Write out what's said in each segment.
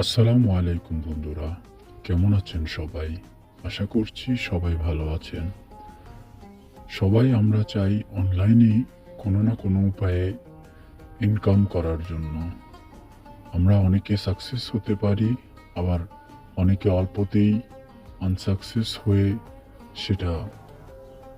আসসালামু আলাইকুম বন্ধুরা, কেমন আছেন সবাই? আশা করছি সবাই ভালো আছেন। সবাই আমরা চাই অনলাইনে কোনো না কোনো উপায়ে ইনকাম করার জন্য। আমরা অনেকে সাকসেস হতে পারি, আবার অনেকে অল্পতেই আনসাকসেস হয়ে সেটা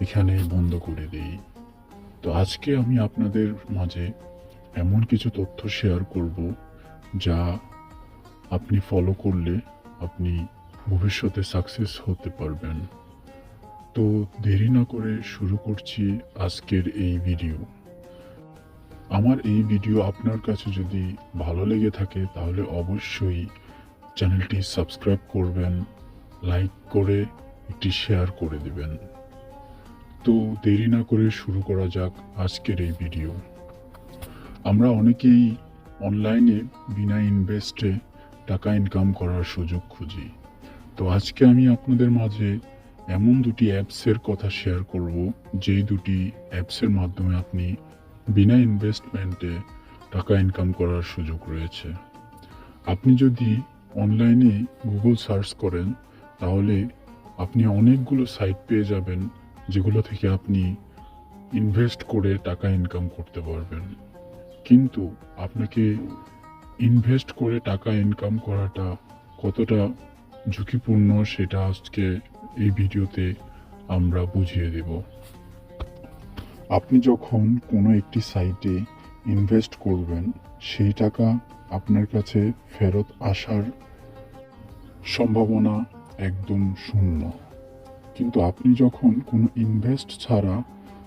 এখানে বন্ধ করে দিই। তো আজকে আমি আপনাদের মাঝে এমন কিছু তথ্য শেয়ার করব যা আপনি ফলো করলে আপনি ভবিষ্যতে সাকসেস হতে পারবেন। তো দেরি না করে শুরু করছি আজকের এই ভিডিও আমার এই ভিডিও আপনার কাছে যদি ভালো লেগে থাকে, তাহলে অবশ্যই চ্যানেলটি সাবস্ক্রাইব করবেন লাইক করে একটি শেয়ার করে দেবেন। তো দেরি না করে শুরু করা যাক আজকের এই ভিডিও আমরা অনেকেই অনলাইনে বিনা ইনভেস্টে টাকা ইনকাম করার সুযোগ খুঁজি। তো আজকে আমি আপনাদের মাঝে এমন দুটি অ্যাপসের কথা শেয়ার করব, যেই দুটি অ্যাপসের মাধ্যমে আপনি বিনা ইনভেস্টমেন্টে টাকা ইনকাম করার সুযোগ রয়েছে। আপনি যদি অনলাইনে গুগল সার্চ করেন, তাহলে আপনি অনেকগুলো সাইট পেয়ে যাবেন, যেগুলো থেকে আপনি ইনভেস্ট করে টাকা ইনকাম করতে পারবেন। কিন্তু আপনাকে ইনভেস্ট করে টাকা ইনকাম করাটা কতটা ঝুঁকিপূর্ণ সেটা আজকে এই ভিডিওতে আমরা বুঝিয়ে দেব। আপনি যখন কোনো একটি সাইটে ইনভেস্ট করবেন, সেই টাকা আপনার কাছে ফেরত আসার সম্ভাবনা একদম শূন্য। কিন্তু আপনি যখন কোনো ইনভেস্ট ছাড়া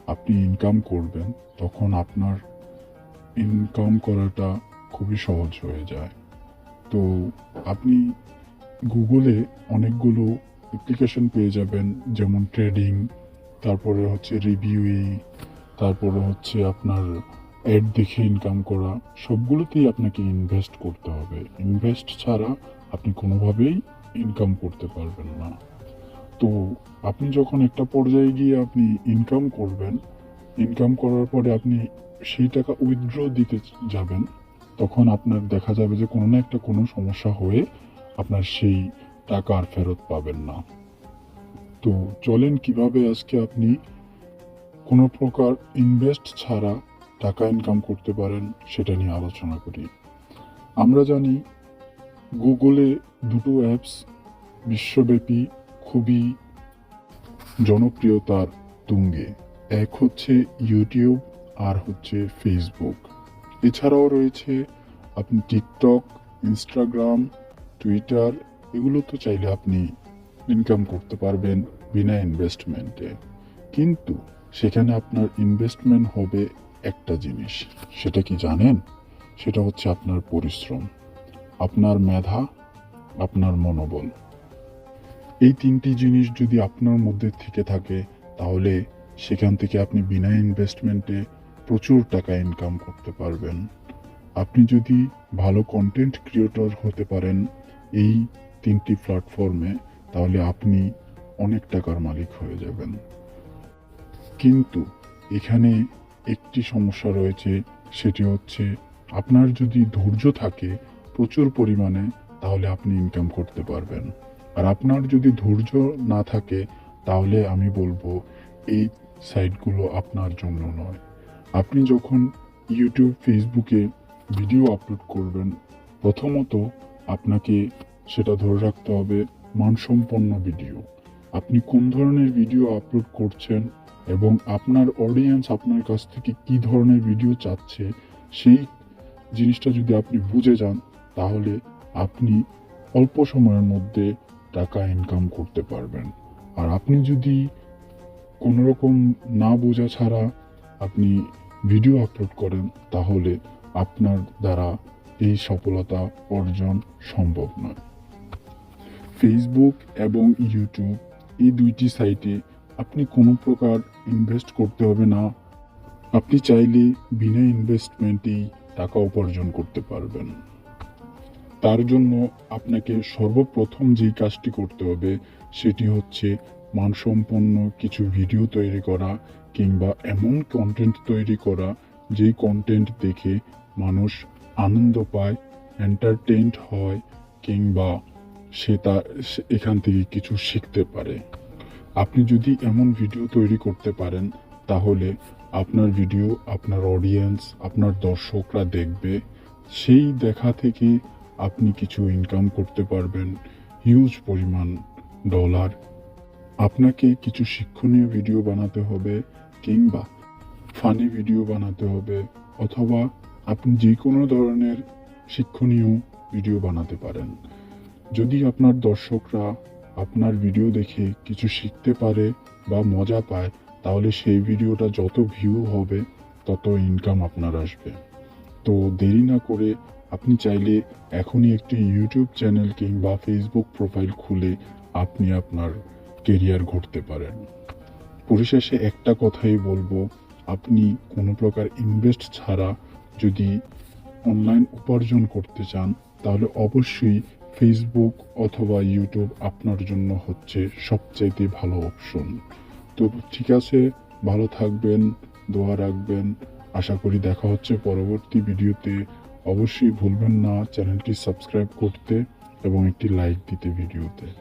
আপনি ইনকাম করবেন, তখন আপনার ইনকাম করাটা খুবই সহজ হয়ে যায়। তো আপনি গুগলে অনেকগুলো অ্যাপ্লিকেশন পেয়ে যাবেন, যেমন ট্রেডিং তারপরে হচ্ছে রিভিউই তারপরে হচ্ছে আপনার অ্যাড দেখে ইনকাম করা, সবগুলোতেই আপনাকে ইনভেস্ট করতে হবে। ইনভেস্ট ছাড়া আপনি কোনোভাবেই ইনকাম করতে পারবেন না। তো আপনি যখন একটা পর্যায়ে গিয়ে আপনি ইনকাম করবেন ইনকাম করার পরে আপনি সেই টাকা উইথড্র দিতে যাবেন তখন আপনার দেখা যাবে যে কোনো না একটা কোনো সমস্যা হয়ে আপনার সেই টাকা আর ফেরত পাবেন না। তো চলেন কীভাবে আজকে আপনি কোনো প্রকার ইনভেস্ট ছাড়া টাকা ইনকাম করতে পারেন সেটা নিয়ে আলোচনা করি। আমরা জানি গুগলে দুটো অ্যাপস বিশ্বব্যাপী খুবই জনপ্রিয়তার তুঙ্গে। এক হচ্ছে ইউটিউব আর হচ্ছে ফেসবুক এছাড়াও রয়েছে আপনি টিকটক, ইনস্টাগ্রাম, টুইটার, এগুলো তো চাইলে আপনি ইনকাম করতে পারবেন বিনা ইনভেস্টমেন্টে কিন্তু সেখানে আপনার ইনভেস্টমেন্ট হবে একটা জিনিস, সেটা কি জানেন? সেটা হচ্ছে আপনার পরিশ্রম, আপনার মেধা, আপনার মনোবল। এই তিনটি জিনিস যদি আপনার মধ্যে থেকে থাকে, তাহলে সেখান থেকে আপনি বিনা ইনভেস্টমেন্টে প্রচুর টাকা ইনকাম করতে পারবেন। আপনি যদি ভালো কন্টেন্ট ক্রিয়েটর হতে পারেন এই তিনটি প্ল্যাটফর্মে তাহলে আপনি অনেক টাকার মালিক হয়ে যাবেন। কিন্তু এখানে একটি সমস্যা রয়েছে, সেটি হচ্ছে আপনার যদি ধৈর্য থাকে প্রচুর পরিমাণে, তাহলে আপনি ইনকাম করতে পারবেন। আর আপনার যদি ধৈর্য না থাকে, তাহলে আমি বলব এই সাইটগুলো আপনার জন্য নয়। আপনি যখন ইউটিউব ফেসবুকে ভিডিও আপলোড করবেন, প্রথমত আপনাকে সেটা ধরে রাখতে হবে মানসম্পন্ন ভিডিও আপনি কোন ধরনের ভিডিও আপলোড করছেন এবং আপনার অডিয়েন্স আপনার কাছ থেকে কি ধরনের ভিডিও চাচ্ছে, সেই জিনিসটা যদি আপনি বুঝে যান, তাহলে আপনি অল্প সময়ের মধ্যে টাকা ইনকাম করতে পারবেন। আর আপনি যদি কোনো রকম না বোঝা ছাড়া আপনি ভিডিও আপলোড করেন, তাহলে আপনার দ্বারা এই সফলতা অর্জন সম্ভব নয়। ফেসবুক এবং ইউটিউব এই দুইটি সাইটে আপনি কোনো প্রকার ইনভেস্ট করতে হবে না। আপনি চাইলে বিনা ইনভেস্টমেন্টেই টাকা উপার্জন করতে পারবেন। তার জন্য আপনাকে সর্বপ্রথম যেই কাজটি করতে হবে, সেটি হচ্ছে মানসম্পন্ন কিছু ভিডিও তৈরি করা কিংবা এমন কন্টেন্ট তৈরি করা, যেই কন্টেন্ট দেখে মানুষ আনন্দ পায় এন্টারটেইনড হয়, কিংবা সে তা এখান থেকে কিছু শিখতে পারে। আপনি যদি এমন ভিডিও তৈরি করতে পারেন, তাহলে আপনার ভিডিও আপনার অডিয়েন্স আপনার দর্শকরা দেখবে। সেই দেখা থেকে আপনি কিছু ইনকাম করতে পারবেন। হিউজ পরিমাণ ডলার আপনাকে কিছু শিক্ষণীয় ভিডিও বানাতে হবে কিংবা ফানি ভিডিও বানাতে হবে অথবা আপনি যে কোনো ধরনের শিক্ষণীয় ভিডিও বানাতে পারেন। যদি আপনার দর্শকরা আপনার ভিডিও দেখে কিছু শিখতে পারে বা মজা পায়, তাহলে সেই ভিডিওটা যত ভিউ হবে, তত ইনকাম আপনার আসবে। তো দেরি না করে আপনি চাইলে এখনই একটি ইউটিউব চ্যানেল কিংবা ফেসবুক প্রোফাইল খুলে আপনি আপনার কেরিয়ার গড়তে পারেন। পরিশেষে একটা কথাই বলব, আপনি কোনো প্রকার ইনভেস্ট ছাড়া যদি অনলাইন উপার্জন করতে চান, তাহলে অবশ্যই ফেসবুক অথবা ইউটিউব আপনার জন্য হচ্ছে সবচাইতে ভালো অপশন তো ঠিক আছে, ভালো থাকবেন, দোয়া রাখবেন। আশা করি দেখা হচ্ছে পরবর্তী ভিডিওতে। অবশ্যই ভুলবেন না, চ্যানেলটি সাবস্ক্রাইব করতে এবং একটি লাইক দিতে ভিডিওতে।